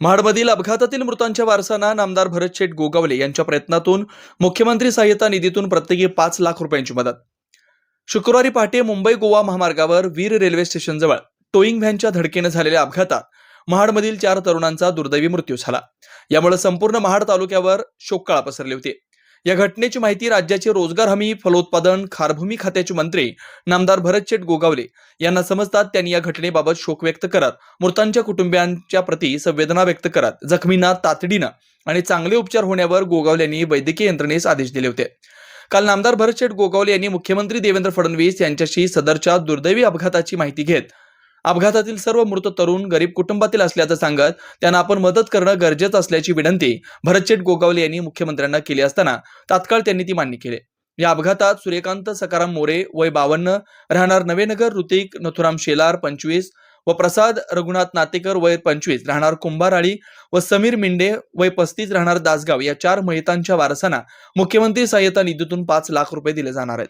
महाडमधील अपघातातील मृतांच्या वारसांना नामदार भरत शेठ गोगावले यांच्या प्रयत्नातून मुख्यमंत्री सहाय्यता निधीतून प्रत्येकी पाच लाख रुपयांची मदत. शुक्रवारी पहाटे मुंबई गोवा महामार्गावर वीर रेल्वे स्टेशनजवळ टोईंग व्हॅनच्या धडकेनं झालेल्या अपघातात महाडमधील चार तरुणांचा दुर्दैवी मृत्यू झाला. यामुळे संपूर्ण महाड तालुक्यावर शोककाळा पसरली होती. या घटनेची माहिती राज्याचे रोजगार हमी फलोत्पादन खारभूमी खात्याचे मंत्री नामदार भरत शेठ गोगावले यांना समजतात त्यांनी या घटनेबाबत शोक व्यक्त करत मृतांच्या कुटुंबियांच्या प्रती संवेदना व्यक्त करत जखमींना तातडीनं आणि चांगले उपचार होण्यावर गोगावले यांनी वैद्यकीय यंत्रणेस आदेश दिले होते. काल नामदार भरत शेठ गोगावले यांनी मुख्यमंत्री देवेंद्र फडणवीस यांच्याशी सदरच्या दुर्दैवी अपघाताची माहिती घेत अपघातातील सर्व मृत तरुण गरीब कुटुंबातील असल्याचं सांगत त्यांना आपण मदत करणं गरजेचं असल्याची विनंती भरतशेठ गोगावले यांनी मुख्यमंत्र्यांना केली असताना तात्काळ त्यांनी ती मान्य केली. या अपघातात सूर्यकांत सकाराम मोरे वय बावन्न राहणार नवेनगर ऋतिक नथुराम शेलार पंचवीस व प्रसाद रघुनाथ नातेकर वय पंचवीस राहणार कुंभाराळी व समीर मिंडे वय पस्तीस राहणार दासगाव या चार महितांच्या वारसांना मुख्यमंत्री सहाय्यता निधीतून पाच लाख रुपये दिले जाणार आहेत.